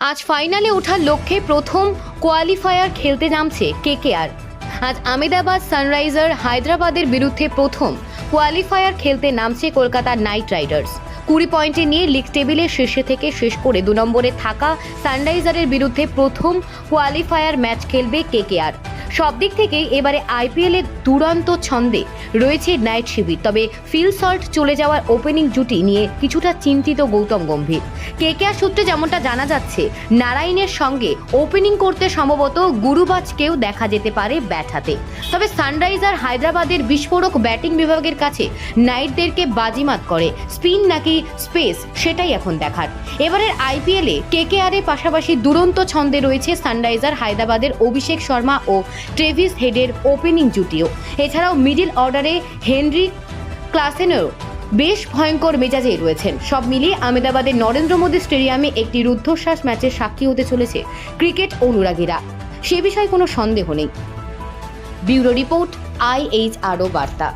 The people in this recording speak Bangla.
আজ ফাইনালে ওঠার লক্ষ্যে প্রথম কোয়ালিফায়ার খেলতে নামছে কেকেআর। আজ আমেদাবাদ সানরাইজার হায়দ্রাবাদের বিরুদ্ধে প্রথম কোয়ালিফায়ার খেলতে নামছে কলকাতা নাইট রাইডার্স। কুড়ি পয়েন্টে নিয়ে লিগ টেবিলের শীর্ষে থেকে শেষ করে দু নম্বরে থাকা সানরাইজারের বিরুদ্ধে প্রথম কোয়ালিফায়ার ম্যাচ খেলবে কেকেআর। সব দিক থেকেই এবারে আইপিএলের দুরন্ত ছন্দে রয়েছে নাইট শিবির। তবে ফিল সল্ট চলে যাওয়ার ওপেনিং জুটি নিয়ে কিছুটা চিন্তিত গৌতম গম্ভীর। কেকেআর সূত্রে যেমনটা জানা যাচ্ছে, নারায়ণের সঙ্গে ওপেনিং করতে সম্ভবত গুরুবাজকেও দেখা যেতে পারে ব্যাট হাতে। তবে সানরাইজার হায়দ্রাবাদের বিস্ফোরক ব্যাটিং বিভাগের কাছে নাইটদেরকে বাজিমাত করে। স্পিন নাকি স্পেস সেটাই এখন দেখার। এবারের আইপিএলে কেকেআরের পাশাপাশি দুরন্ত ছন্দে রয়েছে সানরাইজার হায়দ্রাবাদের অভিষেক শর্মা ও ট্রেভিস হেডের ওপেনিং জুটিও। এছাড়াও মিডিল অর্ডারে হেনরি ক্লাসেনও বেশ ভয়ঙ্কর মেজাজে রয়েছেন। সব মিলিয়ে আমেদাবাদের নরেন্দ্র মোদী স্টেডিয়ামে একটি রুদ্ধশ্বাস ম্যাচের সাক্ষী হতে চলেছে ক্রিকেট অনুরাগীরা। সে বিষয়ে কোনো সন্দেহ নেই। ব্যুরো রিপোর্ট, আইএইচআরও বার্তা।